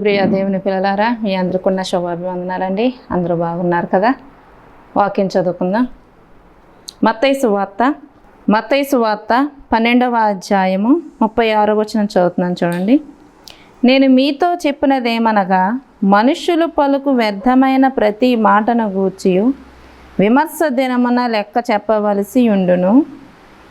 ప్రియ దేవుని పిల్లలారా మీ అందరికున్న శుభాభివందనాలండి. అందరూ బాగున్నారు కదా? వాక్యం చదువుకుందాం. మత్తైసు వార్త మత్తైసు వార్త పన్నెండవ అధ్యాయము ముప్పై ఆరో వచ్చిన చదువుతున్నాను చూడండి. నేను మీతో చెప్పినదేమనగా మనుష్యులు పలుకు వ్యర్థమైన ప్రతి మాటను గూర్చి విమర్శ దినమున లెక్క చెప్పవలసి ఉండును.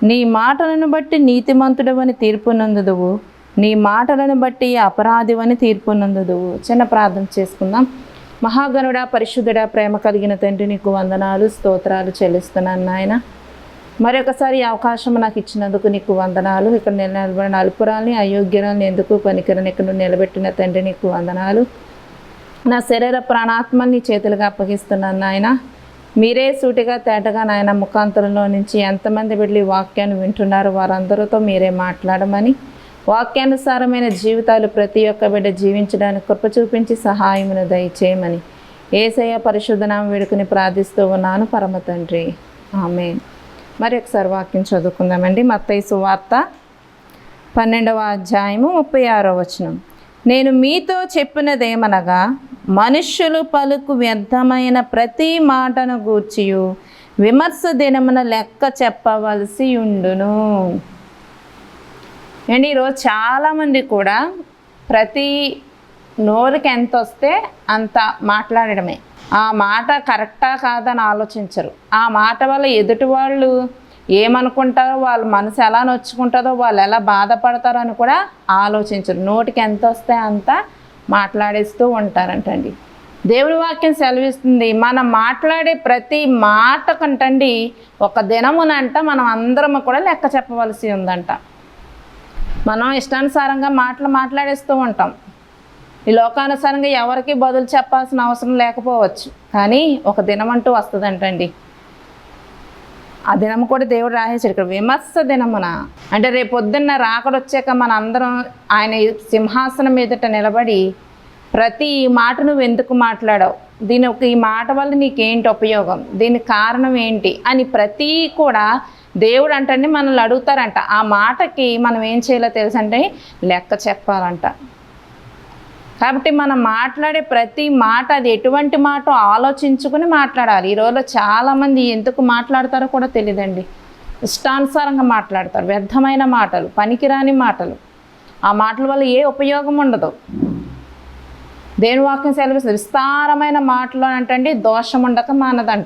నీ మాటలను బట్టి నీతిమంతుడవని తీర్పు నందుదువు నీ మాటలను బట్టి అపరాధివని తీర్పు నందుదువు చిన్న ప్రార్థన చేసుకుందాం. మహాగణుడా పరిశుద్ధుడా ప్రేమ కలిగిన తండ్రి నీకు వందనాలు స్తోత్రాలు చెల్లిస్తున్నాను నాయన. మరొకసారి ఈ అవకాశం నాకు ఇచ్చినందుకు నీకు వందనాలు. ఇక్కడ నిలబడిన అల్పురాల్ని అయోగ్యురాల్ని ఎందుకు పనికిరని ఇక్కడ నిలబెట్టిన తండ్రి నీకు వందనాలు. నా శరీర ప్రాణాత్మల్ని చేతులుగా అప్పగిస్తున్నాను నాయన. మీరే సూటిగా తేటగా నాయన ముఖాంతరంలో నుంచి ఎంతమంది వెళ్ళి వాక్యాన్ని వింటున్నారో వారందరితో మీరే మాట్లాడమని వాక్యానుసారమైన జీవితాలు ప్రతి ఒక్క బిడ్డ జీవించడానికి కృప చూపించి సహాయమును దయచేయమని ఏసయ్య పరిశుద్ధనామ వేడుకుని ప్రార్థిస్తూ ఉన్నాను పరమ తండ్రి. ఆమె మరి ఒకసారి వాక్యం చదువుకుందామండి. మత్తయి సువార్త పన్నెండవ అధ్యాయము ముప్పై ఆరో వచనం. నేను మీతో చెప్పినదేమనగా మనుష్యులు పలుకు వ్యర్థమైన ప్రతి మాటను గూర్చియు విమర్శ దినమున లెక్క చెప్పవలసి ఉండును. అండ్ ఈరోజు చాలామంది కూడా ప్రతి నోరుకి ఎంత వస్తే అంత మాట్లాడడమే. ఆ మాట కరెక్టా కాదని ఆలోచించరు. ఆ మాట వల్ల ఎదుటి వాళ్ళు ఏమనుకుంటారో వాళ్ళ మనసు ఎలా నొచ్చుకుంటుందో వాళ్ళు ఎలా బాధపడతారో అని కూడా ఆలోచించరు. నోటికి ఎంత వస్తే అంత మాట్లాడేస్తూ ఉంటారంటండి. దేవుడి వాక్యం సెలవిస్తుంది మనం మాట్లాడే ప్రతి మాట కంటండి ఒక దినమునంట మనం అందరం కూడా లెక్క చెప్పవలసి ఉందంట. మనం ఇష్టానుసారంగా మాటలు మాట్లాడేస్తూ ఉంటాం. ఈ లోకానుసారంగా ఎవరికి బదులు చెప్పాల్సిన అవసరం లేకపోవచ్చు. కానీ ఒక దినం అంటూ వస్తుందంటండి. ఆ దినం కూడా దేవుడు రాసేసాడు ఇక్కడ విమర్శ దినమున. అంటే రేపు పొద్దున్న రాకడొచ్చాక మన అందరం ఆయన సింహాసనం మీదట నిలబడి ప్రతి మాట నువ్వు ఎందుకు మాట్లాడావు? దీని ఒక ఈ మాట వల్ల నీకేంటి ఉపయోగం? దీని కారణం ఏంటి? అని ప్రతి కూడా దేవుడు అంటండి మనల్ని అడుగుతారంట. ఆ మాటకి మనం ఏం చేయాలో తెలుసంటే లెక్క చెప్పాలంట. కాబట్టి మనం మాట్లాడే ప్రతి మాట అది ఎటువంటి మాట ఆలోచించుకుని మాట్లాడాలి. ఈ రోజులో చాలామంది ఎందుకు మాట్లాడతారో కూడా తెలియదండి. ఇష్టానుసారంగా మాట్లాడతారు. వ్యర్థమైన మాటలు పనికిరాని మాటలు. ఆ మాటల వల్ల ఏ ఉపయోగం ఉండదు. దేని వాక్యం సెలవు విస్తారమైన మాటలు అంటండి దోషం ఉండక మానదంట.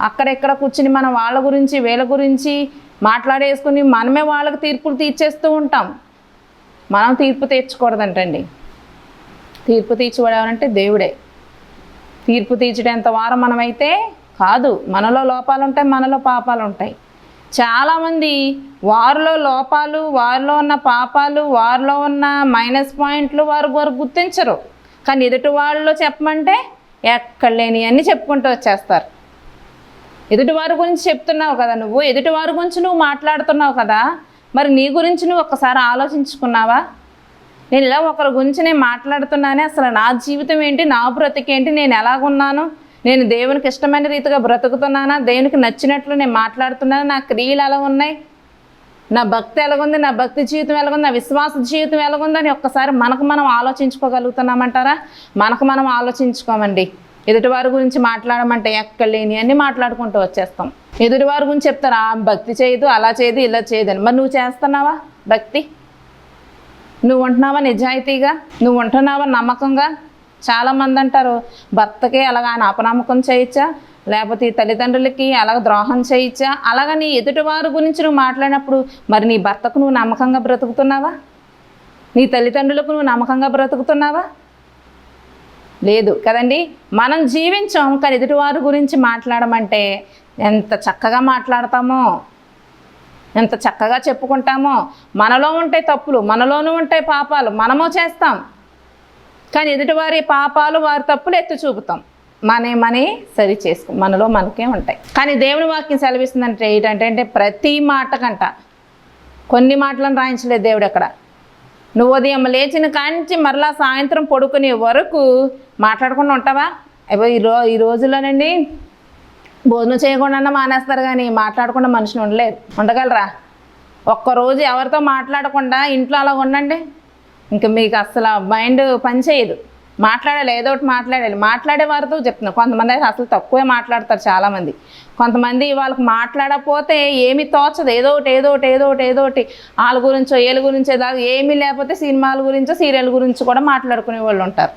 అక్కడెక్కడ కూర్చుని మనం వాళ్ళ గురించి వీళ్ళ గురించి మాట్లాడేసుకుని మనమే వాళ్ళకి తీర్పులు తీర్చేస్తూ ఉంటాం. మనం తీర్పు తీర్చకూడదంటండి. తీర్పు తీర్చుకోవడాలంటే దేవుడే. తీర్పు తీర్చడేంత వారం మనమైతే కాదు మనలో లోపాలు ఉంటాయి మనలో పాపాలు ఉంటాయి చాలామంది వారిలో లోపాలు వారిలో ఉన్న పాపాలు వారిలో ఉన్న మైనస్ పాయింట్లు వారు వారు గుర్తించరు. కానీ ఎదుటి వాళ్ళు చెప్పమంటే ఎక్కడ లేని అన్నీ చెప్పుకుంటూ వచ్చేస్తారు. ఎదుటివారి గురించి చెప్తున్నావు కదా నువ్వు ఎదుటివారి గురించి నువ్వు మాట్లాడుతున్నావు కదా మరి నీ గురించి నువ్వు ఒక్కసారి ఆలోచించుకున్నావా? నేను ఇలా ఒకరి గురించి నేను మాట్లాడుతున్నానే అసలు నా జీవితం ఏంటి నా బ్రతికేంటి నేను ఎలాగున్నాను? నేను దేవునికి ఇష్టమైన రీతిగా బ్రతుకుతున్నానా? దేవునికి నచ్చినట్లు నేను మాట్లాడుతున్నానా? నా క్రియలు ఎలా ఉన్నాయి? నా భక్తి ఎలాగుంది? నా భక్తి జీవితం ఎలాగుంది? నా విశ్వాస జీవితం ఎలాగుందని ఒక్కసారి మనకు మనం ఆలోచించుకోగలుగుతున్నామంటారా? మనకు మనం ఆలోచించుకోమండి. ఎదుటివారి గురించి మాట్లాడమంటే ఎక్కడ లేని మాట్లాడుకుంటూ వచ్చేస్తాం. ఎదుటివారి గురించి చెప్తారు? ఆ భక్తి చేయదు అలా చేయదు ఇలా చేయదు అని. మరి నువ్వు చేస్తున్నావా భక్తి? నువ్వు ఉంటున్నావా నిజాయితీగా? నువ్వు ఉంటున్నావా నమ్మకంగా? చాలామంది అంటారు భర్తకి అలాగ ఆయన అపనమ్మకం చేయొచ్చా? లేకపోతే ఈ తల్లిదండ్రులకి అలాగ ద్రోహం చేయొచ్చా? అలాగ నీ ఎదుటివారి గురించి నువ్వు మాట్లాడినప్పుడు మరి నీ భర్తకు నువ్వు నమ్మకంగా బ్రతుకుతున్నావా? నీ తల్లిదండ్రులకు నువ్వు నమ్మకంగా బ్రతుకుతున్నావా? లేదు కదండి? మనం జీవించాం కానీ ఎదుటివారి గురించి మాట్లాడమంటే ఎంత చక్కగా మాట్లాడతామో ఎంత చక్కగా చెప్పుకుంటామో మనలో ఉంటాయి తప్పులు మనలోనూ ఉంటాయి పాపాలు మనము చేస్తాం. కానీ ఎదుటివారి పాపాలు వారి తప్పులు ఎత్తి చూపుతాం. మనే మనే సరి చేసుకో మనలో మనకే ఉంటాయి. కానీ దేవుని వాక్యం సెలవిస్తుందంటే ఏంటంటే అంటే ప్రతి మాట కంట కొన్ని మాటలను రాయించలేదు దేవుడు అక్కడ. నువ్వు ఉదయం లేచిన కాంచి మరలా సాయంత్రం పడుకునే వరకు మాట్లాడకుండా ఉంటావా? అయ్యో ఈ రో ఈ రోజుల్లోనండి భోజనం చేయకుండా మానేస్తారు కానీ మాట్లాడకుండా మనుషులు ఉండలేరు. ఉండగలరా? ఒక్కరోజు ఎవరితో మాట్లాడకుండా ఇంట్లో అలా ఉండండి. ఇంకా మీకు అసలు మైండ్ పనిచేయదు మాట్లాడాలి ఏదో ఒకటి మాట్లాడాలి. మాట్లాడే వారితో చెప్తున్నారు కొంతమంది అయితే అసలు తక్కువే మాట్లాడతారు చాలామంది. కొంతమంది వాళ్ళకి మాట్లాడకపోతే ఏమి తోచదు. ఏదో ఒకటి ఏదో ఒకటి ఏదో ఒకటి ఏదో ఒకటి. వాళ్ళ గురించో ఏళ్ళ గురించో ఏదో ఏమీ లేకపోతే సినిమాల గురించో సీరియల్ గురించి కూడా మాట్లాడుకునే వాళ్ళు ఉంటారు.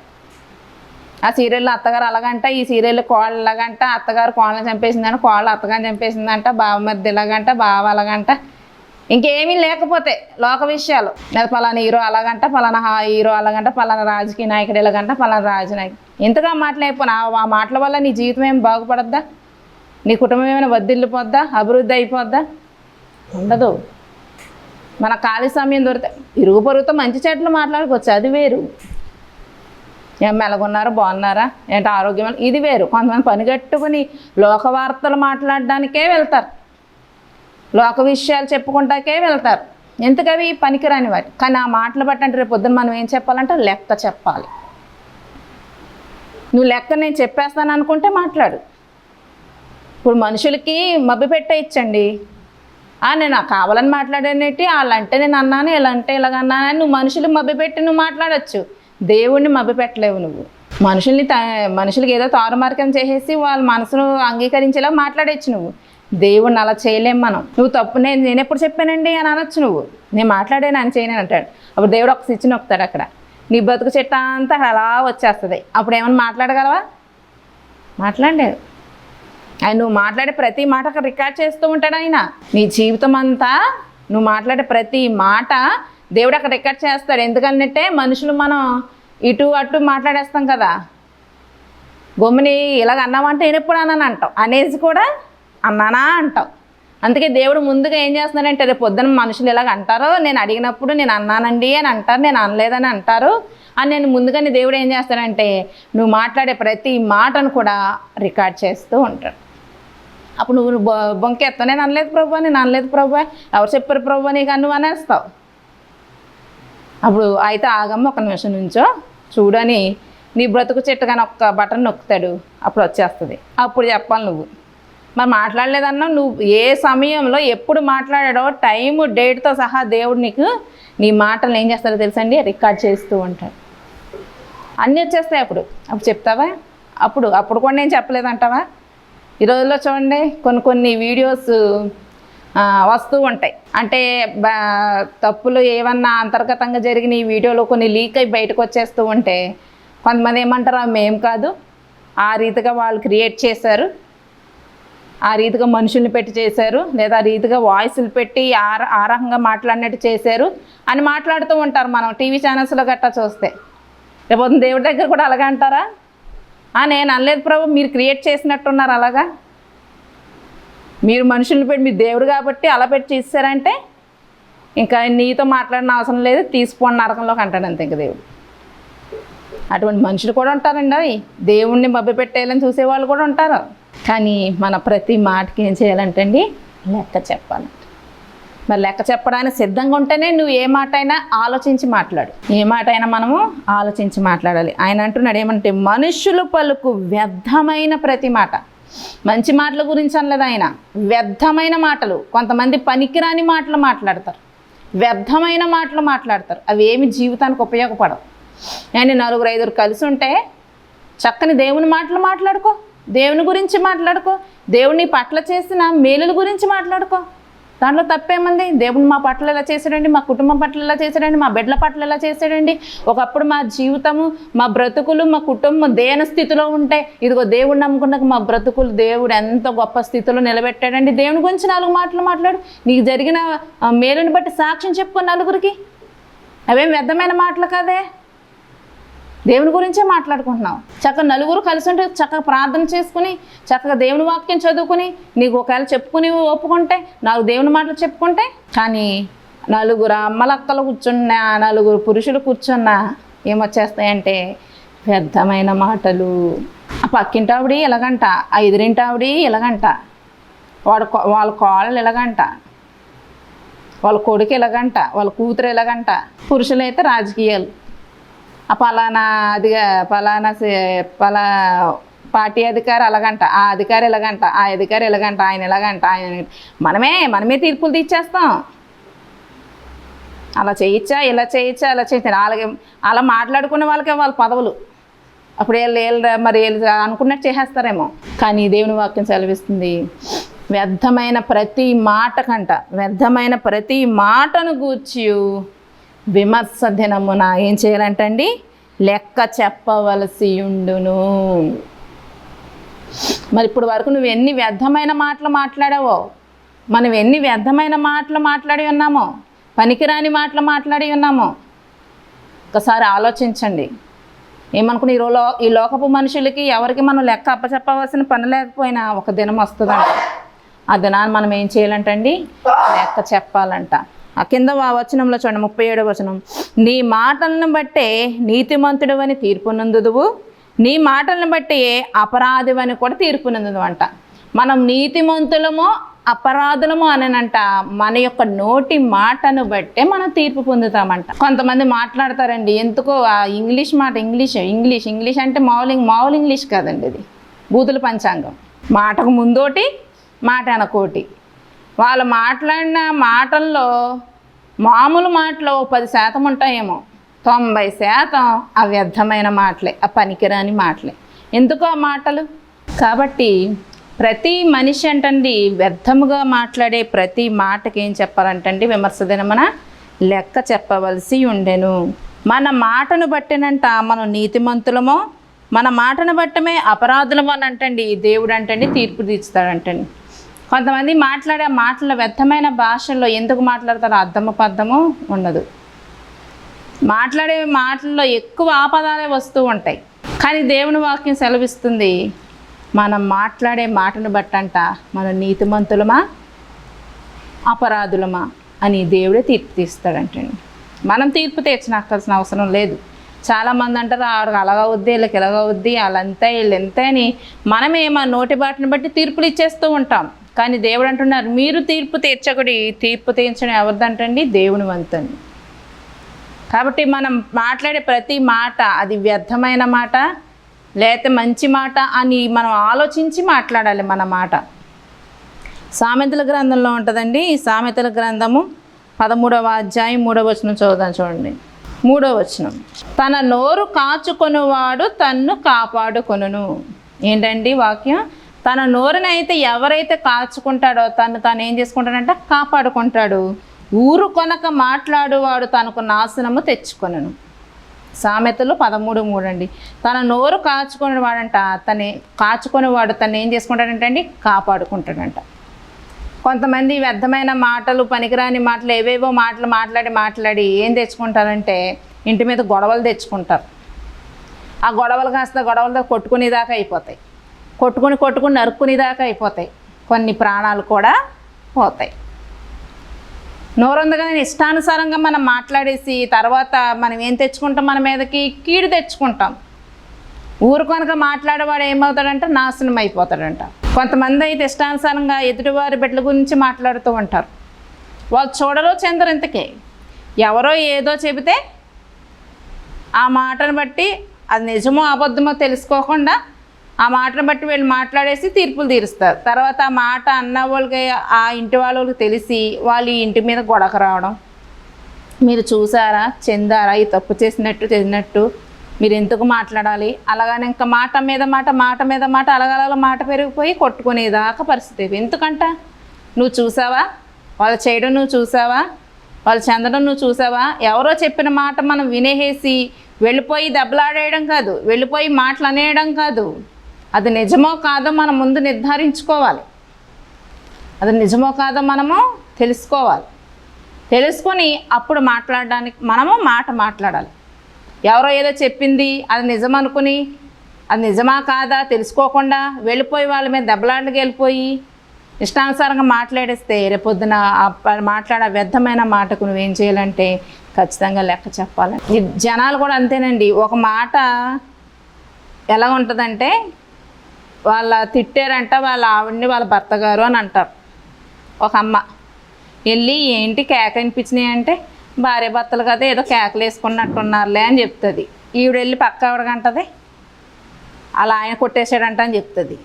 ఆ సీరియల్లో అత్తగారు అలాగంట ఈ సీరియల్లో కోళ్ళు ఇలాగంట అత్తగారు కోళ్ళని చంపేసిందంట కోళ్ళు అత్తగారిని చంపేసిందంట బావమరిది ఇలాగంట బావ అలాగంట. ఇంకేమీ లేకపోతే లోక విషయాలు. లేదా పలానా హీరో అలాగంట పలానా హా- హీరో అలాగంట పలానా రాజకీయ నాయకుడు ఇలాగంట పలానా రాజనాయకుడు ఇంతగా మాట్లాడిపోయినా ఆ మాటల వల్ల నీ జీవితం ఏం బాగుపడద్దా? నీ కుటుంబం ఏమైనా వద్దిల్లిపోద్దా? అభివృద్ధి అయిపోద్దా? ఉండదు. మన ఖాళీ సమయం దొరికితే ఇరుగు పొరుగుతో మంచి చెట్లు మాట్లాడుకోవచ్చు అది వేరు. ఏం మెలగున్నారా? బాగున్నారా? ఏంటి ఆరోగ్యం ఇది వేరు. కొంతమంది పని కట్టుకుని లోక వార్తలు మాట్లాడడానికే వెళ్తారు. లోక విషయాలు చెప్పుకుంటాకే వెళ్తారు. ఎందుకవి? పనికిరాని వాటి కానీ ఆ మాటలు బట్టి రేపు పొద్దున్న మనం ఏం చెప్పాలంటే లెక్క చెప్పాలి. నువ్వు లెక్క నేను చెప్పేస్తాను అనుకుంటే మాట్లాడు. ఇప్పుడు మనుషులకి మబ్బి పెట్టేయచ్చండి ఆ నేను ఆ కావాలని మాట్లాడేటి వాళ్ళంటే నేను అన్నాను ఇలా అంటే ఇలాగన్నానని నువ్వు మనుషులు మభ్యపెట్టి నువ్వు మాట్లాడచ్చు. దేవుణ్ణి పెట్టలేవు నువ్వు. మనుషుల్ని మనుషులకి ఏదో తారుమార్గం చేసేసి వాళ్ళ మనసును అంగీకరించేలా మాట్లాడచ్చు నువ్వు. దేవుణ్ణి అలా చేయలేం మనం. నువ్వు తప్పు నేను నేను ఎప్పుడు చెప్పానండి అని అనొచ్చు నువ్వు. నేను మాట్లాడాను అని చేయను అంటాడు. అప్పుడు దేవుడు ఒక స్విచ్ నొక్కుతాడు అక్కడ. నీ బతుకు చెట్ట అంతా అలా వచ్చేస్తుంది. అప్పుడు ఏమైనా మాట్లాడగలవా? మాట్లాడలేదు. ఆయన నువ్వు మాట్లాడే ప్రతి మాట అక్కడ రికార్డ్ చేస్తూ ఉంటాడు ఆయన. నీ జీవితం అంతా నువ్వు మాట్లాడే ప్రతి మాట దేవుడు అక్కడ రికార్డ్ చేస్తాడు. ఎందుకంటే మనుషులు మనం ఇటు అటు మాట్లాడేస్తాం కదా. గొమ్మని ఇలాగ అన్నామంటే నేను ఎప్పుడు అన్నాను అంటావు అనేసి కూడా అన్నానా అంటావు. అందుకే దేవుడు ముందుగా ఏం చేస్తున్నాడంటే రేపు పొద్దున మనుషులు ఇలాగ అంటారు నేను అడిగినప్పుడు నేను అన్నానండి అని అంటారు నేను అనలేదని అంటారు అని నేను ముందుగానే దేవుడు ఏం చేస్తాడంటే నువ్వు మాట్లాడే ప్రతి మాటను కూడా రికార్డ్ చేస్తూ ఉంటాడు. అప్పుడు నువ్వు బొ- బొంకెత్తావు. నేను అనలేదు ప్రభు నేను అనలేదు ప్రభు ఎవరు చెప్పారు ప్రభు నీకు నువ్వు అనేస్తావు. అప్పుడు అయితే ఆగమ్మ ఒక నిమిషం నుంచో చూడని నీ బ్రతుకు చెట్టుగాని ఒక్క బటన్ నొక్కుతాడు అప్పుడు వచ్చేస్తుంది. అప్పుడు చెప్పాలి నువ్వు. మరి మాట్లాడలేదన్నా నువ్వు ఏ సమయంలో ఎప్పుడు మాట్లాడాడో టైం డేట్తో సహా దేవుడు నీకు నీ మాటలు ఏం చేస్తాడో తెలుసండి? రికార్డ్ చేస్తూ ఉంటాడు. అన్నీ వచ్చేస్తాయి అప్పుడు. అప్పుడు చెప్తావా? అప్పుడు అప్పుడు కూడా నేను చెప్పలేదంటావా? ఈ రోజుల్లో చూడండి కొన్ని కొన్ని వీడియోస్ వస్తూ ఉంటాయి. అంటే బా- తప్పులు ఏమన్నా అంతర్గతంగా జరిగిన ఈ వీడియోలో కొన్ని లీక్ అయి బయటకు వచ్చేస్తూ ఉంటే కొంతమంది ఏమంటారు మేము మేం కాదు. ఆ రీతిగా వాళ్ళు క్రియేట్ చేశారు. ఆ రీతిగా మనుషుల్ని పెట్టి చేశారు లేదా ఆ రీతిగా వాయిస్లు పెట్టి ఆ ఆరహంగా రకంగా మాట్లాడినట్టు చేశారు అని మాట్లాడుతూ ఉంటారు మనం టీవీ ఛానల్స్లో గట్టా చూస్తే. రేపు దేవుడి దగ్గర కూడా అలాగా అంటారా? "ఆ, నేను అనలేదు ప్రభు మీరు క్రియేట్ చేసినట్టున్నారు అలాగా? మీరు మనుషుల్ని పెట్టి మీరు దేవుడు కాబట్టి అలా పెట్టి చేశారంటే ఇంకా నీతో మాట్లాడిన అవసరం లేదు తీసుకోండి నరకంలోకి అంటాడు అంతే ఇంకా దేవుడు. అటువంటి మనుషులు కూడా ఉంటారండి అవి దేవుణ్ణి మభ్య పెట్టేయాలని చూసేవాళ్ళు కూడా ఉంటారు. కానీ మన ప్రతి మాటకి ఏం చేయాలంటే అండి లెక్క చెప్పాలంట. మరి లెక్క చెప్పడానికి సిద్ధంగా ఉంటేనే నువ్వు ఏ మాట అయినా ఆలోచించి మాట్లాడు. ఏ మాట అయినా మనము ఆలోచించి మాట్లాడాలి. ఆయన అంటున్నాడు ఏమంటే మనుషులు పలుకు వ్యర్థమైన ప్రతి మాట. మంచి మాటల గురించి అనలేదు ఆయన. వ్యర్థమైన మాటలు. కొంతమంది పనికిరాని మాటలు మాట్లాడతారు. వ్యర్థమైన మాటలు మాట్లాడతారు. అవి ఏమి జీవితానికి ఉపయోగపడవు. నేను నలుగురు ఐదుగురు కలిసి ఉంటే చక్కని దేవుని మాటలు మాట్లాడుకో. దేవుని గురించి మాట్లాడుకో. దేవుని పట్ల చేసిన మేలుల గురించి మాట్లాడుకో. దాంట్లో తప్పేముంది? దేవుడు మా పట్ల ఎలా చేశాడండి? మా కుటుంబం పట్ల ఎలా చేశాడండి? మా బిడ్డల పట్ల ఎలా చేశాడండి? ఒకప్పుడు మా జీవితము మా బ్రతుకులు మా కుటుంబం దేని స్థితిలో ఉంటే ఇదిగో దేవుడు నమ్ముకున్నాక మా బ్రతుకులు దేవుడు ఎంత గొప్ప స్థితిలో నిలబెట్టాడండి? దేవుని గురించి నాలుగు మాటలు మాట్లాడు. నీకు జరిగిన మేలుని బట్టి సాక్ష్యం చెప్పుకో నలుగురికి. అవేం వ్యర్థమైన మాటలు కదే? దేవుని గురించే మాట్లాడుకుంటున్నాం చక్కగా నలుగురు కలిసి ఉంటే చక్కగా ప్రార్థన చేసుకుని చక్కగా దేవుని వాక్యం చదువుకుని నీకు ఒకవేళ చెప్పుకుని ఒప్పుకుంటే నాకు దేవుని మాటలు చెప్పుకుంటే కానీ నలుగురు అమ్మలక్కలు కూర్చున్నా నలుగురు పురుషులు కూర్చున్నా ఏమొచ్చేస్తాయంటే వ్యర్థమైన మాటలు. ఆ పక్కింటి ఆవిడ ఎలాగంట? ఆ ఎదురింటి ఆవిడ ఎలాగంట? వాడు కో- వాళ్ళ కోళ్ళు ఎలాగంట? వాళ్ళ కొడుకు ఎలాగంట? వాళ్ళ కూతురు ఎలాగంట? పురుషులైతే రాజకీయాలు. పలానా అదిగా పలానా పలా పార్టీ అధికారి అలాగంట ఆ అధికారి ఎలాగంట ఆ అధికారి ఎలాగంట ఆయన ఎలాగంట ఆయన మనమే మనమే తీర్పులు తీర్చేస్తాం. అలా చేయొచ్చా ఇలా చేయొచ్చా అలా చేయొచ్చా అలాగే అలా మాట్లాడుకునే వాళ్ళకే వాళ్ళ పదవులు. అప్పుడు వీళ్ళు వీళ్ళు మరి వీళ్ళు అనుకున్నట్టు చేసేస్తారేమో. కానీ దేవుని వాక్యం సెలవిస్తుంది వ్యర్థమైన ప్రతి మాట కంట వ్యర్థమైన ప్రతి మాటను గూర్చి విమర్శ దినమున ఏం చేయాలంటండి? లెక్క చెప్పవలసి ఉండును మరి ఇప్పుడు వరకు నువ్వు ఎన్ని వ్యర్థమైన మాటలు మాట్లాడావో మనం ఎన్ని వ్యర్థమైన మాటలు మాట్లాడి ఉన్నామో పనికిరాని మాటలు మాట్లాడి ఉన్నామో ఒకసారి ఆలోచించండి. ఏమనుకుని ఈ లో ఈ లోకపు మనుషులకి ఎవరికి మనం లెక్క అప్పచెప్పవలసిన పని లేకపోయినా ఒక దినం వస్తుందంట. ఆ దినాన్ని మనం ఏం చేయాలంటండి? లెక్క చెప్పాలంట. ఆ కింద వచనంలో చూడండి ముప్పై ఏడవ వచనం. నీ మాటలను బట్టే నీతిమంతుడు అని తీర్పునందుదువు. నీ మాటలను బట్టి అపరాధివని కూడా తీర్పునందుదు అంట మనం నీతిమంతులమో అపరాధులము అనంట మన యొక్క నోటి మాటను బట్టే మనం తీర్పు పొందుతామంట. కొంతమంది మాట్లాడతారండి ఎందుకో ఆ ఇంగ్లీష్ మాట ఇంగ్లీష్ ఇంగ్లీష్ ఇంగ్లీష్ అంటే మామూలు మామూలు ఇంగ్లీష్ కాదండి ఇది. బూతుల పంచాంగం. మాటకు ముందోటి మాట అనకోటి వాళ్ళు మాట్లాడిన మాటల్లో మామూలు మాటలు పది శాతం ఉంటాయేమో. తొంభై శాతం ఆ వ్యర్థమైన మాటలే ఆ పనికిరాని మాటలే. ఎందుకు ఆ మాటలు? కాబట్టి ప్రతి మనిషి అంటండి వ్యర్థముగా మాట్లాడే ప్రతి మాటకి ఏం చెప్పాలంటండి విమర్శ దినమున లెక్క చెప్పవలసి ఉండెను. మన మాటను బట్టినంట మనం నీతిమంతులమో మన మాటను బట్టమే అపరాధులమో అని అంటండి దేవుడు అంటండి తీర్పు తీర్చుతాడంటండి. కొంతమంది మాట్లాడే మాటల వ్యర్థమైన భాషల్లో ఎందుకు మాట్లాడతారో అర్థము పద్ధము ఉండదు. మాట్లాడే మాటల్లో ఎక్కువ ఆపదాలే వస్తూ ఉంటాయి. కానీ దేవుని వాక్యం సెలవిస్తుంది మనం మాట్లాడే మాటను బట్టంట మనం నీతిమంతులమా? అపరాధులమా? అని దేవుడే తీర్పు తీస్తాడంటండి. మనం తీర్పు తీర్చనక్కర్సిన అవసరం లేదు. చాలామంది అంటారు ఆవిడకి అలాగవుద్ది వీళ్ళకి ఇలాగవుద్ది వాళ్ళంతా వీళ్ళు ఎంత అని మనమే మా నోటి బాటను బట్టి తీర్పులు ఇచ్చేస్తూ ఉంటాం. కానీ దేవుడు అంటున్నారు మీరు తీర్పు తీర్చకుడి తీర్పు తీర్చడం ఎవరిదంటండి? దేవుని వంతండి కాబట్టి మనం మాట్లాడే ప్రతి మాట అది వ్యర్థమైన మాట లేకపోతే మంచి మాట అని మనం ఆలోచించి మాట్లాడాలి మన మాట. సామెతల గ్రంథంలో ఉంటుందండి ఈ సామెతల గ్రంథము పదమూడవ అధ్యాయం మూడవ వచనం చదువుదాం చూడండి. మూడవ వచనం తన నోరు కాచుకొనువాడు తన్ను కాపాడుకొనును. ఏంటండి వాక్యం? తన నోరునైతే ఎవరైతే కాల్చుకుంటాడో తను తను ఏం చేసుకుంటాడంటే? కాపాడుకుంటాడు. ఊరు కొనక మాట్లాడువాడు తనకు నాశనము తెచ్చుకొనను. సామెతలు పదమూడు మూడు అండి తన నోరు కాచుకునేవాడంట తనే కాచుకునేవాడు తను ఏం చేసుకుంటాడంటండి? కాపాడుకుంటాడంట. కొంతమంది వ్యర్థమైన మాటలు పనికిరాని మాటలు ఏవేవో మాటలు మాట్లాడి మాట్లాడి ఏం తెచ్చుకుంటారంటే ఇంటి మీద గొడవలు తెచ్చుకుంటారు. ఆ గొడవలు కాస్త గొడవలతో కొట్టుకునేదాకా అయిపోతాయి. కొట్టుకుని కొట్టుకుని నరుక్కునేదాకా అయిపోతాయి. కొన్ని ప్రాణాలు కూడా పోతాయి. నోరుందగానే ఇష్టానుసారంగా మనం మాట్లాడేసి తర్వాత మనం ఏం తెచ్చుకుంటాం మన మీదకి? కీడు తెచ్చుకుంటాం. ఊరు కనుక మాట్లాడేవాడు ఏమవుతాడంటే? నాశనం అయిపోతాడంట. కొంతమంది అయితే ఇష్టానుసారంగా ఎదుటివారి బిడ్డల గురించి మాట్లాడుతూ ఉంటారు. వాళ్ళు చూడలో చెందరు ఇంతకే. ఎవరో ఏదో చెబితే ఆ మాటను బట్టి అది నిజమో అబద్ధమో తెలుసుకోకుండా ఆ మాటను బట్టి వీళ్ళు మాట్లాడేసి తీర్పులు తీరుస్తారు. తర్వాత ఆ మాట అన్న వాళ్ళకి ఆ ఇంటి వాళ్ళకి తెలిసి వాళ్ళు ఈ ఇంటి మీద గొడక రావడం. మీరు చూసారా? చెందారా? ఈ తప్పు చేసినట్టు చేసినట్టు. మీరు ఎందుకు మాట్లాడాలి? అలాగని ఇంకా మాట మీద మాట మాట మీద మాట అలగలగ మాట పెరిగిపోయి కొట్టుకునేదాకా పరిస్థితి ఎందుకంట? నువ్వు చూసావా? వాళ్ళు చేయడం నువ్వు చూసావా? వాళ్ళు చెందడం నువ్వు చూసావా? ఎవరో చెప్పిన మాట మనం వినేసేసి వెళ్ళిపోయి దెబ్బలాడేయడం కాదు. వెళ్ళిపోయి మాటలు అనేయడం కాదు. అది నిజమో కాదో మనం ముందు నిర్ధారించుకోవాలి. అది నిజమో కాదో మనము తెలుసుకోవాలి. తెలుసుకొని అప్పుడు మాట్లాడడానికి మనము మాట మాట్లాడాలి. ఎవరో ఏదో చెప్పింది అది నిజం అనుకుని అది నిజమా కాదా తెలుసుకోకుండా వెళ్ళిపోయి వాళ్ళ మీద దెబ్బలాటకి వెళ్ళిపోయి ఇష్టానుసారంగా మాట్లాడేస్తే రేపొద్దున మాట్లాడే వ్యర్థమైన మాటకు నువ్వేం చేయాలంటే ఖచ్చితంగా లెక్క చెప్పాలి. జనాలు కూడా అంతేనండి. ఒక మాట ఎలా ఉంటుందంటే వాళ్ళ తిట్టారంట వాళ్ళ ఆవిడని వాళ్ళ భర్త గారు అని అంటారు. ఒక అమ్మ. వెళ్ళి ఏంటి కేక అనిపించినాయి అంటే భార్య భర్తలు కదా ఏదో కేకలు వేసుకున్నట్టున్నారులే అని చెప్తుంది. ఈవిడ వెళ్ళి పక్క ఆవిడకంటది అలా ఆయన కొట్టేశాడంట అని చెప్తుంది.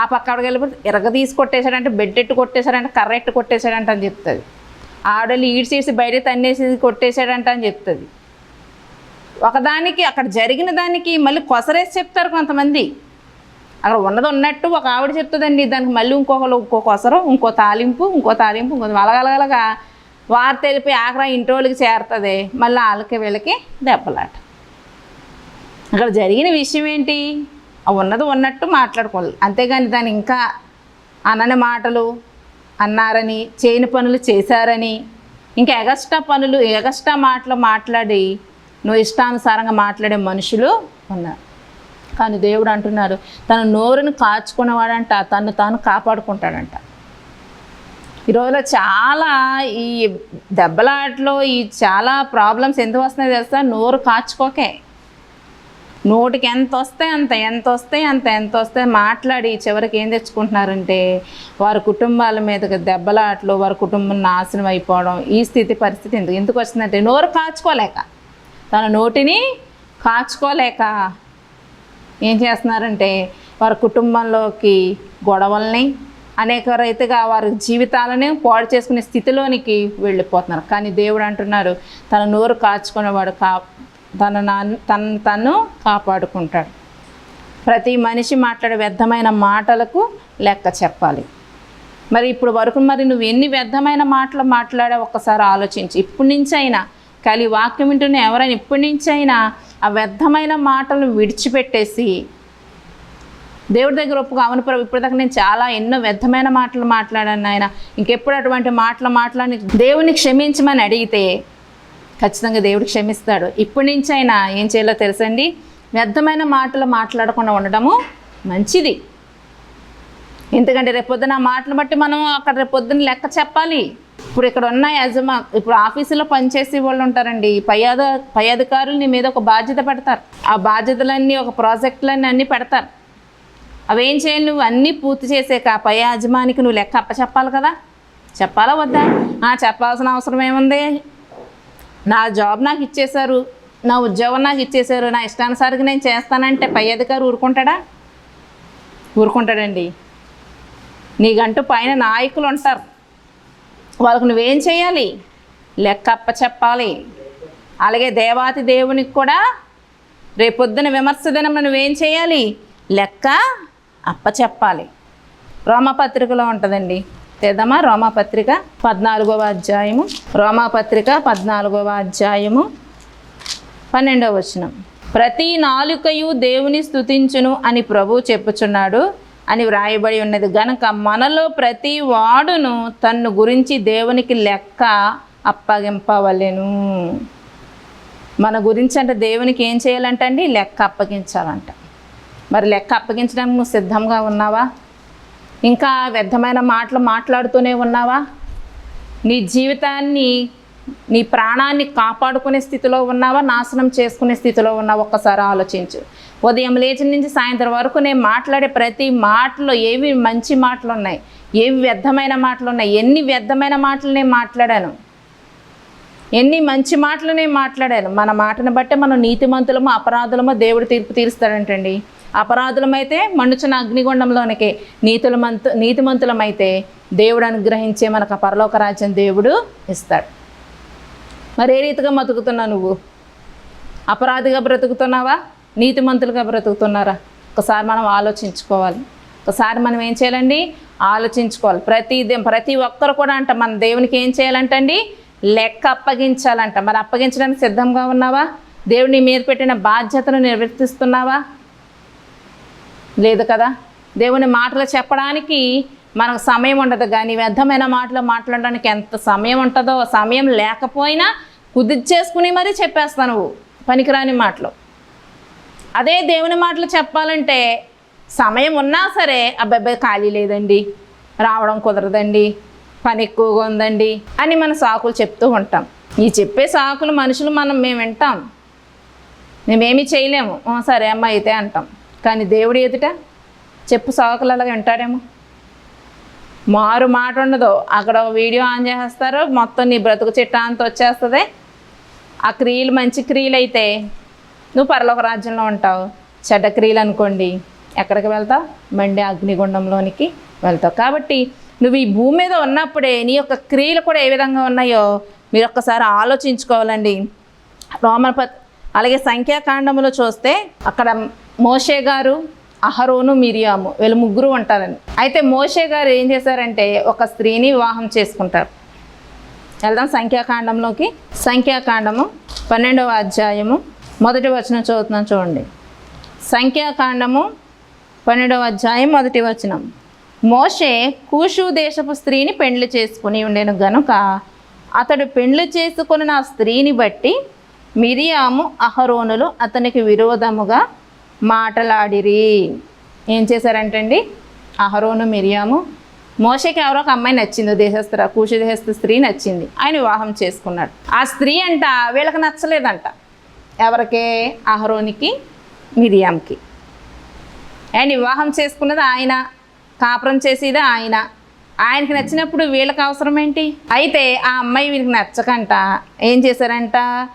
ఆ పక్క ఆవిడకి వెళ్ళిపోతే ఇరగ తీసి కొట్టేశాడంటే బెడ్ ఎట్టు కొట్టేశాడంటే కర్ర ఎట్టు కొట్టేశాడంట అని చెప్తుంది. ఆవిడలు ఈడ్చి ఈడ్చి బయట తన్నేసి కొట్టేశాడంట అని చెప్తుంది. ఒకదానికి అక్కడ జరిగిన దానికి మళ్ళీ కొసరేసి చెప్తారు కొంతమంది. అక్కడ ఉన్నది ఉన్నట్టు ఒక ఆవిడ చెప్తుందండి దానికి మళ్ళీ ఇంకొకరు ఇంకొక అవసరం ఇంకో తాలింపు ఇంకో తాలింపు ఇంకో అలగలగలగా వార్త వెళ్ళిపోయి ఆఖరా ఇంటి వాళ్ళకి చేరుతుంది మళ్ళీ వాళ్ళకి వీళ్ళకి దెబ్బలాట. అక్కడ జరిగిన విషయం ఏంటి? ఉన్నది ఉన్నట్టు మాట్లాడుకోవాలి. అంతేగాని దాని ఇంకా అనని మాటలు అన్నారని చేయని పనులు చేశారని ఇంకా ఎగస్ట్రా పనులు ఎగస్ట్రా మాటలు మాట్లాడి నువ్వు ఇష్టానుసారంగా మాట్లాడే మనుషులు ఉన్నారు. కానీ దేవుడు అంటున్నాడు తన నోరుని కాచుకున్నవాడంట తను తాను కాపాడుకుంటాడంట. ఈ రోజులో చాలా ఈ దెబ్బలాటలో ఈ చాలా ప్రాబ్లమ్స్ ఎందుకు వస్తున్నాయి తెలుసా? నోరు కాచుకోకే. నోటికి ఎంత వస్తే అంత ఎంత వస్తే అంత ఎంత వస్తే మాట్లాడి చివరికి ఏం తెచ్చుకుంటున్నారంటే వారి కుటుంబాల మీదకి దెబ్బలాట్లు వారి కుటుంబం నాశనం అయిపోవడం ఈ స్థితి పరిస్థితి ఎందుకు ఎందుకు వచ్చిందంటే నోరు కాచుకోలేక. తన నోటిని కాచుకోలేక. ఏం చేస్తున్నారంటే వారి కుటుంబంలోకి గొడవల్ని అనేక రీతిగా వారి జీవితాలని పాడు చేసుకునే స్థితిలోనికి వెళ్ళిపోతున్నారు. కానీ దేవుడు అంటున్నారు తన నోరు కాచుకునేవాడు కా తన నా తన తను కాపాడుకుంటాడు. ప్రతి మనిషి మాట్లాడే వ్యర్థమైన మాటలకు లెక్క చెప్పాలి. మరి ఇప్పుడు వరకు మరి నువ్వు ఎన్ని వ్యర్థమైన మాటలు మాట్లాడా ఒక్కసారి ఆలోచించి. ఇప్పటి నుంచి అయినా కానీ వాక్యం వింటున్న ఎవరైనా ఇప్పటి నుంచి అయినా ఆ వ్యర్థమైన మాటలను విడిచిపెట్టేసి దేవుడి దగ్గర ఒప్పుగా అవును ప్రభు ఇప్పటిదాకా నేను చాలా ఎన్నో వ్యర్థమైన మాటలు మాట్లాడాను ఆయన. ఇంకెప్పుడు అటువంటి మాటలు మాట్లాడి దేవుని క్షమించమని అడిగితే ఖచ్చితంగా దేవుడు క్షమిస్తాడు. ఇప్పటి నుంచి అయినా ఏం చేయాలో తెలుసండి? వ్యర్థమైన మాటలు మాట్లాడకుండా ఉండడము మంచిది. ఎందుకంటే రేపొద్దున ఆ మాటలు బట్టి మనం అక్కడ రేపొద్దున లెక్క చెప్పాలి. ఇప్పుడు ఇక్కడ ఉన్న యజమా ఇప్పుడు ఆఫీసులో పనిచేసే వాళ్ళు ఉంటారండి. పై అధ పై అధికారులు నీ మీద ఒక బాధ్యత పెడతారు. ఆ బాధ్యతలన్నీ ఒక ప్రాజెక్టులన్నీ అన్నీ పెడతారు. అవేం చేయాలి నువ్వు? అన్నీ పూర్తి చేసాక పై యజమానికి నువ్వు లెక్క అప్పచెప్పాలి కదా? చెప్పాలా వద్దా? ఆ, చెప్పాల్సిన అవసరం ఏముంది? నా జాబ్ నాకు ఇచ్చేశారు. నా ఉద్యోగం నాకు ఇచ్చేశారు. నా ఇష్టానుసారికి నేను చేస్తానంటే పై అధికారి ఊరుకుంటాడా? ఊరుకుంటాడండి. నీకంటూ పైన నాయకులు ఉంటారు. వాళ్ళకు నువ్వేం చేయాలి? లెక్కప్ప చెప్పాలి. అలాగే దేవాతి దేవునికి కూడా రేపొద్దున విమర్శ దినం నువ్వేం చేయాలి? లెక్క అప్ప చెప్పాలి. రోమపత్రికలో ఉంటుందండి. తెదమా రోమపత్రిక పద్నాలుగవ అధ్యాయము. రోమాపత్రిక పద్నాలుగవ అధ్యాయము పన్నెండవ వచనం. ప్రతి నాలుకయు దేవుని స్తుతించును అని ప్రభు చెప్పుచున్నాడు. అని వ్రాయబడి ఉన్నది. గనక మనలో ప్రతి వాడును తన్ను గురించి దేవునికి లెక్క అప్పగింపవలెను. మన గురించి అంటే దేవునికి ఏం చేయాలంటండి? లెక్క అప్పగించాలంట. మరి లెక్క అప్పగించడానికి నువ్వు సిద్ధంగా ఉన్నావా? ఇంకా వ్యర్థమైన మాటలు మాట్లాడుతూనే ఉన్నావా? నీ జీవితాన్ని నీ ప్రాణాన్ని కాపాడుకునే స్థితిలో ఉన్నావా? నాశనం చేసుకునే స్థితిలో ఉన్నావా? ఒక్కసారి ఆలోచించు. ఉదయం లేచిన నుంచి సాయంత్రం వరకు నేను మాట్లాడే ప్రతి మాటలో ఏవి మంచి మాటలు ఉన్నాయి ఏవి వ్యర్థమైన మాటలు ఉన్నాయి ఎన్ని వ్యర్థమైన మాటలు నేను మాట్లాడాను ఎన్ని మంచి మాటలు నేను మాట్లాడాను మన మాటను బట్టే మనం నీతిమంతులము అపరాధులము దేవుడు తీర్పు తీరుస్తాడంటండి. అపరాధులమైతే మండుచున్న అగ్నిగుండంలోనికి నీతులమంతు నీతిమంతులమైతే దేవుడు అనుగ్రహించే మనకు పరలోక రాజ్యం దేవుడు ఇస్తాడు. మరి ఏ రీతిగా బతుకుతున్నావు నువ్వు? అపరాధిగా బ్రతుకుతున్నావా? నీతిమంతులుగా బ్రతుకుతున్నారా? ఒకసారి మనం ఆలోచించుకోవాలి. ఒకసారి మనం ఏం చేయాలండి? ఆలోచించుకోవాలి. ప్రతిదే ప్రతి ఒక్కరు కూడా అంట మన దేవునికి ఏం చేయాలంటండి? లెక్క అప్పగించాలంట. మరి అప్పగించడానికి సిద్ధంగా ఉన్నావా? దేవుని మీద పెట్టిన బాధ్యతను నిర్వర్తిస్తున్నావా? లేదు కదా? దేవుని మాటలు చెప్పడానికి మనకు సమయం ఉండదు. కానీ వ్యర్థమైన మాటలు మాట్లాడడానికి ఎంత సమయం ఉంటుందో సమయం లేకపోయినా కుదిర్చేసుకుని మరీ చెప్పేస్తాను నువ్వు. పనికిరాని మాటలు. అదే దేవుని మాటలు చెప్పాలంటే సమయం ఉన్నా సరే అబ్బాయి ఖాళీ లేదండి. రావడం కుదరదండి. పని ఎక్కువగా ఉందండి అని మన సాకులు చెప్తూ ఉంటాం. ఈ చెప్పే సాకులు మనుషులు మనం మేము వింటాం. మేమేమీ చేయలేము. సరే అమ్మ అయితే అంటాం. కానీ దేవుడు ఎదుట చెప్పు సాకులు అలాగ వింటాడేమో మారు మాట ఉండదు. అక్కడ ఒక వీడియో ఆన్ చేసేస్తారు. మొత్తం నీ బ్రతుకు చిట్టా అంత వచ్చేస్తుంది. ఆ క్రియలు మంచి క్రియలు అయితే నువ్వు పరలోక రాజ్యంలో ఉంటావు. చెడ్డ క్రియలు అనుకోండి ఎక్కడికి వెళ్తావు? మండే అగ్నిగుండంలోనికి వెళ్తావు. కాబట్టి నువ్వు ఈ భూమి మీద ఉన్నప్పుడే నీ యొక్క క్రియలు కూడా ఏ విధంగా ఉన్నాయో మీరు ఒక్కసారి ఆలోచించుకోవాలండి. రోమన్ పత్ అలాగే సంఖ్యాకాండంలో చూస్తే అక్కడ మోషే గారు అహరోను మిరియాము వీళ్ళు ముగ్గురు ఉంటారని. అయితే మోషే గారు ఏం చేశారంటే ఒక స్త్రీని వివాహం చేసుకుంటారు. వెళ్దాం సంఖ్యాకాండంలోకి. సంఖ్యాకాండము పన్నెండవ అధ్యాయము మొదటి వచనం చదువుతున్నాం చూడండి. సంఖ్యాకాండము పన్నెండవ అధ్యాయం మొదటి వచనం. మోషే కూషు దేశపు స్త్రీని పెండ్లు చేసుకుని ఉండేను గనుక అతడు పెండ్లు చేసుకుని నా స్త్రీని బట్టి మిరియాము అహరోనులు అతనికి విరోధముగా మాటలాడిరి. ఏం చేశారంటండి? అహరోను మిరియాము. మోషకి ఎవరో ఒక అమ్మాయి నచ్చింది దేశస్థ కూషు దేశస్థ స్త్రీ నచ్చింది. ఆయన వివాహం చేసుకున్నాడు. ఆ స్త్రీ అంట వీళ్ళకి నచ్చలేదంట. ఎవరికే? అహరోనికి మిరియాంకి ఆయన వివాహం చేసుకున్నది ఆయన కాపురం చేసేది ఆయన. ఆయనకి నచ్చినప్పుడు వీళ్ళకి అవసరం ఏంటి అయితే ఆ అమ్మాయి వీళ్ళకి నచ్చకంట. ఏం చేశారంట?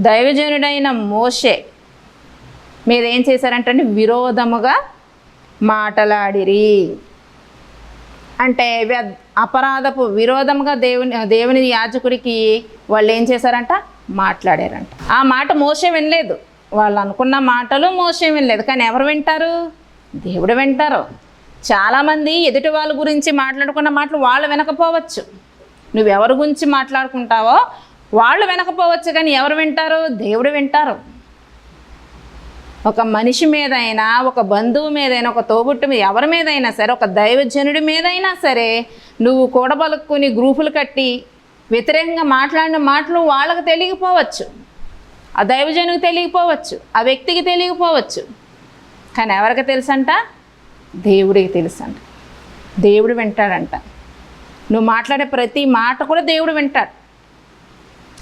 దైవజనుడైన మోషే మీరేం చేశారంటే విరోధముగా మాటలాడిరి. అంటే అపరాధపు విరోధముగా దేవుని దేవుని యాజకుడికి వాళ్ళు ఏం చేశారంట? మాట్లాడారంట. ఆ మాట మోసం వినలేదు. వాళ్ళు అనుకున్న మాటలు మోసం వినలేదు. కానీ ఎవరు వింటారు? దేవుడు వింటారు. చాలామంది ఎదుటి వాళ్ళ గురించి మాట్లాడుకున్న మాటలు వాళ్ళు వినకపోవచ్చు. నువ్వెవరి గురించి మాట్లాడుకుంటావో వాళ్ళు వినకపోవచ్చు. కానీ ఎవరు వింటారు? దేవుడు వింటారు. ఒక మనిషి మీదైనా ఒక బంధువు మీదైనా ఒక తోబుట్టు మీద ఎవరి మీదైనా సరే ఒక దైవజనుడి మీదైనా సరే నువ్వు కూడబలుక్కుని గ్రూపులు కట్టి వ్యతిరేకంగా మాట్లాడిన మాటలు వాళ్ళకి తెలియకపోవచ్చు. ఆ దైవజనుడికి తెలియకపోవచ్చు. ఆ వ్యక్తికి తెలియకపోవచ్చు. కానీ ఎవరికి తెలుసంట? దేవుడికి తెలుసంట. దేవుడు వింటాడంట. నువ్వు మాట్లాడే ప్రతి మాట కూడా దేవుడు వింటాడు.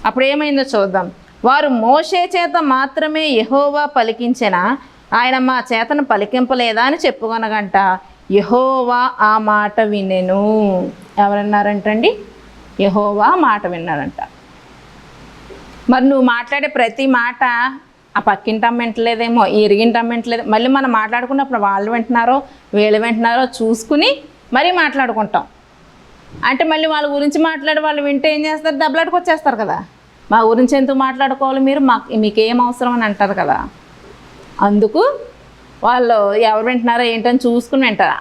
అప్పుడు ఏమైందో చూద్దాం. వారు మోషే చేత మాత్రమే యహోవా పలికించిన? ఆయన మా చేతను పలికింపలేదా అని చెప్పుకొనగంట. యహోవా ఆ మాట వినెను. ఎవరన్నారంటండి? యహోవా మాట విన్నారంట మరి నువ్వు మాట్లాడే ప్రతి మాట ఆ పక్కింటి వింటలేదేమో ఈ వింటలేదు. మళ్ళీ మనం మాట్లాడుకున్నప్పుడు వాళ్ళు వింటున్నారో వీళ్ళు వింటున్నారో చూసుకుని మరీ మాట్లాడుకుంటాం. అంటే మళ్ళీ వాళ్ళ గురించి మాట్లాడి వాళ్ళు వింటే ఏం చేస్తారు? దెబ్బలాటకు వచ్చేస్తారు కదా. మా గురించి ఎందుకు మాట్లాడుకోవాలి మీరు? మాకు మీకు ఏం అవసరం అని అంటారు కదా. అందుకు వాళ్ళు ఎవరు వింటున్నారో ఏంటని చూసుకుని వింటారు.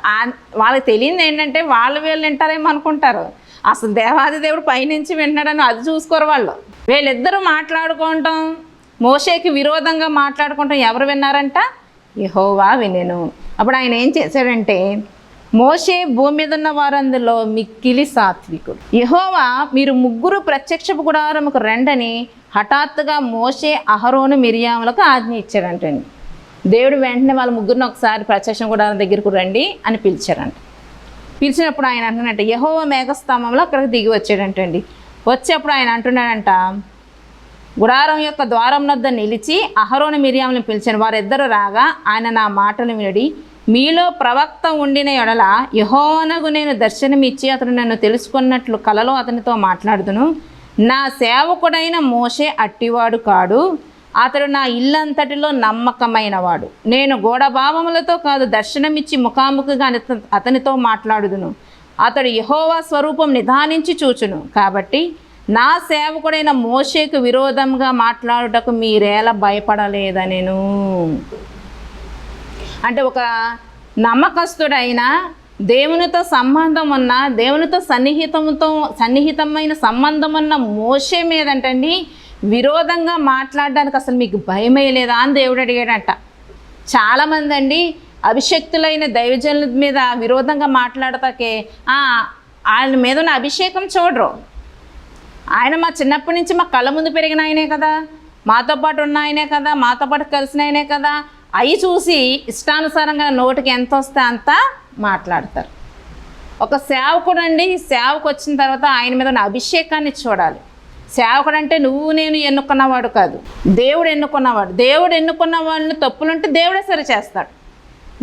వాళ్ళకి తెలియదు ఏంటంటే వాళ్ళు వీళ్ళు వింటారేమో అనుకుంటారు. అసలు దేవాది దేవుడు పైనుంచి వింటున్నాడని అది చూసుకోరు వాళ్ళు. వీళ్ళిద్దరూ మాట్లాడుకోవటం మోషేకి విరోధంగా మాట్లాడుకుంటాం ఎవరు విన్నారంట? యహోవా వినేను. అప్పుడు ఆయన ఏం చేశాడంటే మోషే భూమి మీద ఉన్న వారందులో మిక్కిలి సాత్వికుడు. యహోవా మీరు ముగ్గురు ప్రత్యక్షపు గుడారముకు రండని హఠాత్తుగా మోషే అహరోను మిరియాములకు ఆజ్ఞ ఇచ్చారంటండి. దేవుడు వెంటనే వాళ్ళ ముగ్గురిని ఒకసారి ప్రత్యక్ష గుడారం దగ్గరకు రండి అని పిలిచారంట. పిలిచినప్పుడు ఆయన అంటున్నట్ట యహోవ మేఘస్తంభంలో అక్కడికి దిగి వచ్చాడంటండి. వచ్చేప్పుడు ఆయన అంటున్నాడంట గుడారం యొక్క ద్వారం వద్ద నిలిచి అహరోని మిరియాములను పిలిచాను. వారిద్దరు రాగా ఆయన నా మాటలు వినడి మీలో ప్రవక్త ఉండిన ఎడల యహోనగు నేను దర్శనమిచ్చి అతడు నన్ను తెలుసుకున్నట్లు కలలో అతనితో మాట్లాడుదును. నా సేవకుడైన మోషే అట్టివాడు కాడు. అతడు నా ఇల్లంతటిలో నమ్మకమైనవాడు. నేను గోడభావములతో కాదు దర్శనమిచ్చి ముఖాముఖిగా అతనితో మాట్లాడుదును. అతడు యహోవా స్వరూపం నిదానించి చూచును. కాబట్టి నా సేవకుడైన మోషేకు విరోధంగా మాట్లాడుటకు మీరేలా భయపడలేదా నేను అంటే ఒక నమ్మకస్తుడైన దేవునితో సంబంధం ఉన్న దేవునితో సన్నిహితంతో సన్నిహితమైన సంబంధం ఉన్న మోషే మీదంటండి విరోధంగా మాట్లాడడానికి అసలు మీకు భయమే లేదా అని దేవుడు అడిగాడట. చాలామంది అండి అభిషక్తులైన దైవజనుల మీద విరోధంగా మాట్లాడతాకే వాళ్ళ ఆయన మీద ఉన్న అభిషేకం చూడరు. ఆయన మా చిన్నప్పటి నుంచి మా కళ్ళ ముందు పెరిగిన ఆయనే కదా మాతో పాటు ఉన్న ఆయనే కదా మాతో పాటు కలిసిన ఆయనే కదా అవి చూసి ఇష్టానుసారంగా నోటికి ఎంత వస్తే అంత మాట్లాడతారు. ఒక సేవకుడు అండి సేవకు వచ్చిన తర్వాత ఆయన మీద ఉన్న అభిషేకాన్ని చూడాలి. సేవకుడు అంటే నువ్వు నేను ఎన్నుకున్నవాడు కాదు. దేవుడు ఎన్నుకున్నవాడు. దేవుడు ఎన్నుకున్న వాళ్ళని తప్పులుంటే దేవుడే సరి చేస్తాడు.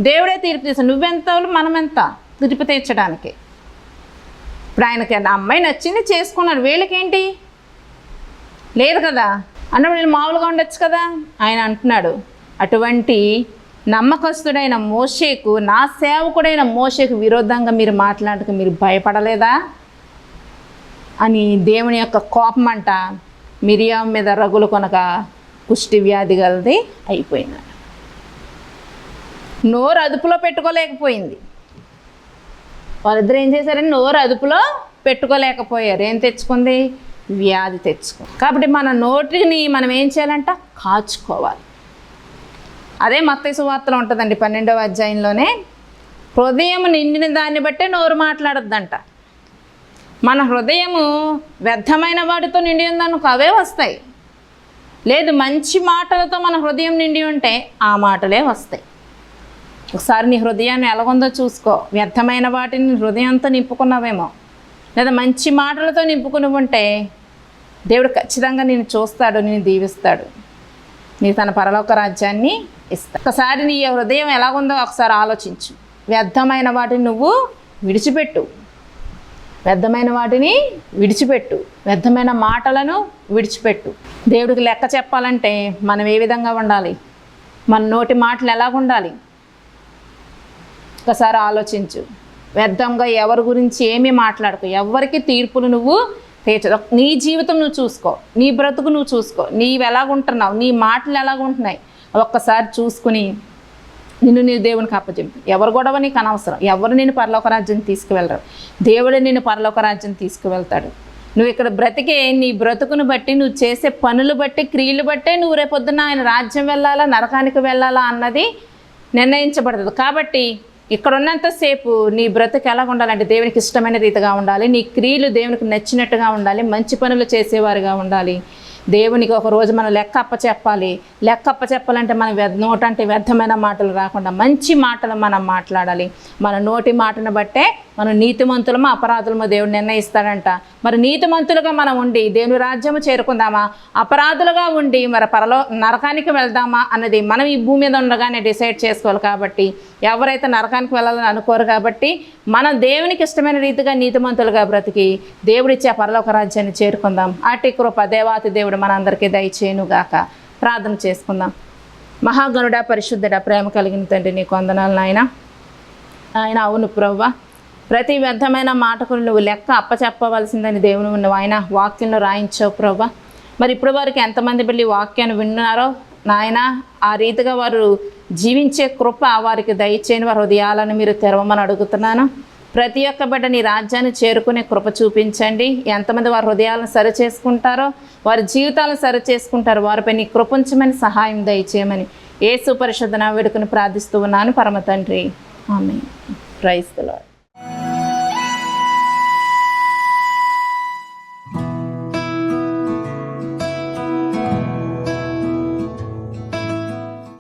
దేవుడే తీర్పు తీస్తాడు. నువ్వెంత మనం ఎంత తీర్పు తీర్చడానికి. ఇప్పుడు ఆయనకి ఆ అమ్మాయి నచ్చింది చేసుకున్నాడు. వీళ్ళకేంటి? లేదు కదా? అన్నప్పుడు నేను మామూలుగా ఉండొచ్చు కదా? ఆయన అంటున్నాడు. అటువంటి నమ్మకస్తుడైన మోషేకు నా సేవకుడైన మోషేకు విరోధంగా మీరు మాట్లాడక మీరు భయపడలేదా? అని దేవుని యొక్క కోపం అంట మిరియాం మీద రగులు కొనక కుష్టి వ్యాధి గలది అయిపోయింది. నోరు అదుపులో పెట్టుకోలేకపోయింది. వాళ్ళిద్దరు ఏం చేశారని నోరు అదుపులో పెట్టుకోలేకపోయారు. ఏం తెచ్చుకుంది? వ్యాధి తెచ్చుకో కాబట్టి మన నోటిని మనం ఏం చేయాలంట? కాచుకోవాలి. అదే మత్తయ్య సువార్తలో ఉంటుందండి పన్నెండవ అధ్యాయంలోనే. హృదయం నిండిన దాన్ని బట్టే నోరు మాట్లాడద్దంట. మన హృదయము వ్యర్థమైన వాటితో నిండి ఉందనుకో అవే వస్తాయి. లేదు మంచి మాటలతో మన హృదయం నిండి ఉంటే ఆ మాటలే వస్తాయి. ఒకసారి నీ హృదయాన్ని ఎలాగుందో చూసుకో. వ్యర్థమైన వాటిని హృదయంతో నింపుకున్నావేమో. లేదా మంచి మాటలతో నింపుకుని ఉంటే దేవుడు ఖచ్చితంగా నేను చూస్తాడు నేను దీవిస్తాడు. నీ తన పరలోక రాజ్యాన్ని ఇస్తా. ఒకసారి నీ హృదయం ఎలాగుందో ఒకసారి ఆలోచించు. వ్యర్థమైన వాటిని నువ్వు విడిచిపెట్టు. వ్యర్థమైన వాటిని విడిచిపెట్టు. వ్యర్థమైన మాటలను విడిచిపెట్టు. దేవుడికి లెక్క చెప్పాలంటే మనం ఏ విధంగా ఉండాలి? మన నోటి మాటలు ఎలాగుండాలి? ఒకసారి ఆలోచించు. వ్యర్థంగా ఎవరి గురించి ఏమీ మాట్లాడకు? ఎవరికి తీర్పులు నువ్వు తీర్చదు నీ జీవితం నువ్వు చూసుకో నీ బ్రతుకు నువ్వు చూసుకో నీవు ఎలాగుంటున్నావు నీ మాటలు ఎలాగుంటున్నాయి ఒక్కసారి చూసుకుని నిన్ను నీ దేవునికి అప్పచెంపు ఎవరు గొడవ నీకు అనవసరం. ఎవరు నేను పరలోక రాజ్యం తీసుకువెళ్ళరు. దేవుడే నేను పరలోక రాజ్యం తీసుకువెళ్తాడు. నువ్వు ఇక్కడ బ్రతికే నీ బ్రతుకును బట్టి నువ్వు చేసే పనులు బట్టి క్రియలు బట్టే నువ్వు రేపొద్దున ఆయన రాజ్యం వెళ్ళాలా నరకానికి వెళ్ళాలా అన్నది నిర్ణయించబడుతుంది కాబట్టి ఇక్కడ ఉన్నంతసేపు నీ బ్రతుకు ఎలా ఉండాలంటే దేవునికి ఇష్టమైన రీతిగా ఉండాలి నీ క్రియలు దేవునికి నచ్చినట్టుగా ఉండాలి మంచి పనులు చేసేవారుగా ఉండాలి. దేవునికి ఒక రోజు మనం లెక్క అప్ప చెప్పాలి లెక్క అప్ప చెప్పాలంటే మన వ్యర్థ నోట అంటే వ్యర్థమైన మాటలు రాకుండా మంచి మాటలు మనం మాట్లాడాలి. మన నోటి మాటను బట్టే మనం నీతిమంతులమో? అపరాధులమో? దేవుడు నిర్ణయిస్తాడంట. మరి నీతిమంతులుగా మనం ఉండి దేవుని రాజ్యము చేరుకుందామా? అపరాధులుగా ఉండి మరి పరలో నరకానికి వెళ్దామా? అన్నది మనం ఈ భూమి మీద ఉండగానే డిసైడ్ చేసుకోవాలి కాబట్టి ఎవరైతే నరకానికి వెళ్ళాలని అనుకోరు కాబట్టి మనం దేవునికి ఇష్టమైన రీతిగా నీతిమంతులుగా బ్రతికి దేవుడిచ్చే పరలోక రాజ్యాన్ని చేరుకుందాం. అటి కృప దేవాతి దేవుడు మనందరికీ దయచేయునుగాక. ప్రార్థన చేసుకుందాం. మహాగణుడ పరిశుద్ధుడ ప్రేమ కలిగిన తండ్రి నీకు వందనాలు నాయన. ఆయన అవును ప్రవ్వా. ప్రతి వ్యర్థమైన మాటకు నువ్వు లెక్క అప్పచెప్పవలసిందని దేవుని నువ్వు ఆయన వాక్యంలో రాయించావు ప్రభా. మరి ఇప్పుడు వారికి ఎంతమంది వెళ్ళి వాక్యాన్ని విన్నారో నాయన ఆ రీతిగా వారు జీవించే కృప వారికి దయచేయని వారి హృదయాలను మీరు తెరవమని అడుగుతున్నాను. ప్రతి ఒక్క బిడ్డ నీ రాజ్యాన్ని చేరుకునే కృప చూపించండి. ఎంతమంది వారి హృదయాలను సరి చేసుకుంటారో వారి జీవితాలను సరి చేసుకుంటారో వారిపై నీ కృపించమని సహాయం దయచేయమని ఏ సుపరిశుద్ధన వేడుకను ప్రార్థిస్తూ ఉన్నాను. పరమ తండ్రి. ఆమె ప్రైజ్